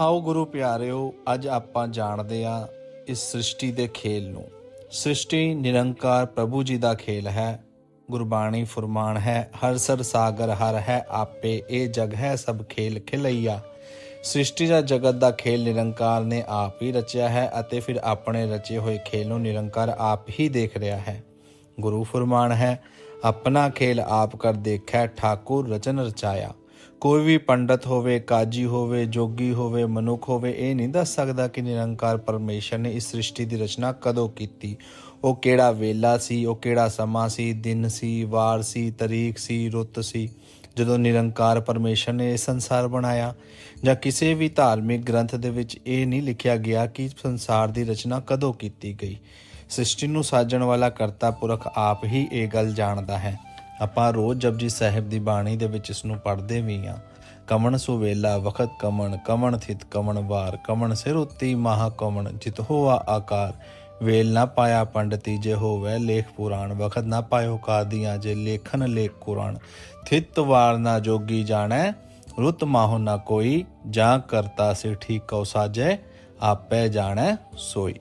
ਆਓ ਗੁਰੂ ਪਿਆਰਿਓ, ਅੱਜ ਆਪਾਂ ਜਾਣਦੇ ਹਾਂ ਇਸ ਸ੍ਰਿਸ਼ਟੀ ਦੇ ਖੇਲ ਨੂੰ। ਸ੍ਰਿਸ਼ਟੀ ਨਿਰੰਕਾਰ ਪ੍ਰਭੂ ਜੀ ਦਾ ਖੇਲ ਹੈ, ਗੁਰਬਾਣੀ ਫਰਮਾਨ ਹੈ, ਹਰ ਸਰ ਸਾਗਰ, ਹਰ ਹੈ ਆਪੇ, ਇਹ ਜਗ ਹੈ ਸਭ ਖੇਲ ਖਿਲਈਆ। ਸ੍ਰਿਸ਼ਟੀ ਦਾ ਜਗਤ ਦਾ ਖੇਲ ਨਿਰੰਕਾਰ ਨੇ ਆਪ ਹੀ ਰਚਿਆ ਹੈ ਅਤੇ ਫਿਰ ਆਪਣੇ ਰਚੇ ਹੋਏ ਖੇਲ ਨੂੰ ਨਿਰੰਕਾਰ ਆਪ ਹੀ ਦੇਖ ਰਿਹਾ ਹੈ। ਗੁਰੂ ਫਰਮਾਨ ਹੈ, ਆਪਣਾ ਖੇਲ ਆਪ ਕਰ ਦੇਖੈ, ਠਾਕੁਰ ਰਚਨ ਰਚਾਇਆ। ਕੋਈ ਵੀ ਪੰਡਤ ਹੋਵੇ, ਕਾਜੀ ਹੋਵੇ, ਜੋਗੀ ਹੋਵੇ, ਮਨੁੱਖ ਹੋਵੇ, ਇਹ ਨਹੀਂ ਦੱਸ ਸਕਦਾ ਕਿ ਨਿਰੰਕਾਰ ਪਰਮੇਸ਼ਰ ਨੇ ਇਸ ਸ੍ਰਿਸ਼ਟੀ ਦੀ ਰਚਨਾ ਕਦੋਂ ਕੀਤੀ। ਉਹ ਕਿਹੜਾ ਵੇਲਾ ਸੀ, ਉਹ ਕਿਹੜਾ ਸਮਾਂ ਸੀ, ਦਿਨ ਸੀ, ਵਾਰ ਸੀ, ਤਰੀਕ ਸੀ, ਰੁੱਤ ਸੀ। ਜਦੋਂ ਨਿਰੰਕਾਰ ਪਰਮੇਸ਼ਰ ਨੇ ਇਹ ਸੰਸਾਰ ਬਣਾਇਆ, ਜਾਂ ਕਿਸੇ ਵੀ ਧਾਰਮਿਕ ਗ੍ਰੰਥ ਦੇ ਵਿੱਚ ਇਹ ਨਹੀਂ ਲਿਖਿਆ ਗਿਆ ਕਿ ਸੰਸਾਰ ਦੀ ਰਚਨਾ ਕਦੋਂ ਕੀਤੀ ਗਈ। ਸ੍ਰਿਸ਼ਟੀ ਨੂੰ ਸਾਜਣ ਵਾਲਾ ਕਰਤਾ ਪੁਰਖ ਆਪ ਹੀ ਇਹ ਗੱਲ ਜਾਣਦਾ ਹੈ। ਆਪਾਂ ਰੋਜ਼ ਜਪਜੀ ਸਾਹਿਬ ਦੀ ਬਾਣੀ ਦੇ ਵਿੱਚ ਇਸ ਨੂੰ ਪੜ੍ਹਦੇ ਵੀ ਹਾਂ। ਕਮਣ ਸੁਵੇਲਾ ਵਖਤ ਕਮਣ ਕਮਣ ਥਿਤ ਕਮਣ ਵਾਰ, ਕਮਣ ਸਿਰ ਉੱਤੀ ਮਹਾ ਕਮਣ, ਜਿਤ ਹੋਆ ਆਕਾਰ। ਵੇਲ ਨਾ ਪਾਇਆ ਪੰਡਤੀ ਜੇ ਹੋਵੇ ਲੇਖ ਪੁਰਾਣ, ਵਖਤ ਨਾ ਪਾਇਓ ਕਾਦੀਆਂ ਜੇ ਲੇਖਨ ਲੇਖ ਕੁਰਾਨ। ਥਿਤ ਵਾਰ ਨਾ ਜੋਗੀ ਜਾਣੈ, ਰੁੱਤ ਮਾਹੁ ਨਾ ਕੋਈ, ਜਾਂ ਕਰਤਾ ਸੇ ਠੀਕ ਕਉ ਸਾਜੈ, ਆਪੇ ਜਾਣੈ ਸੋਈ।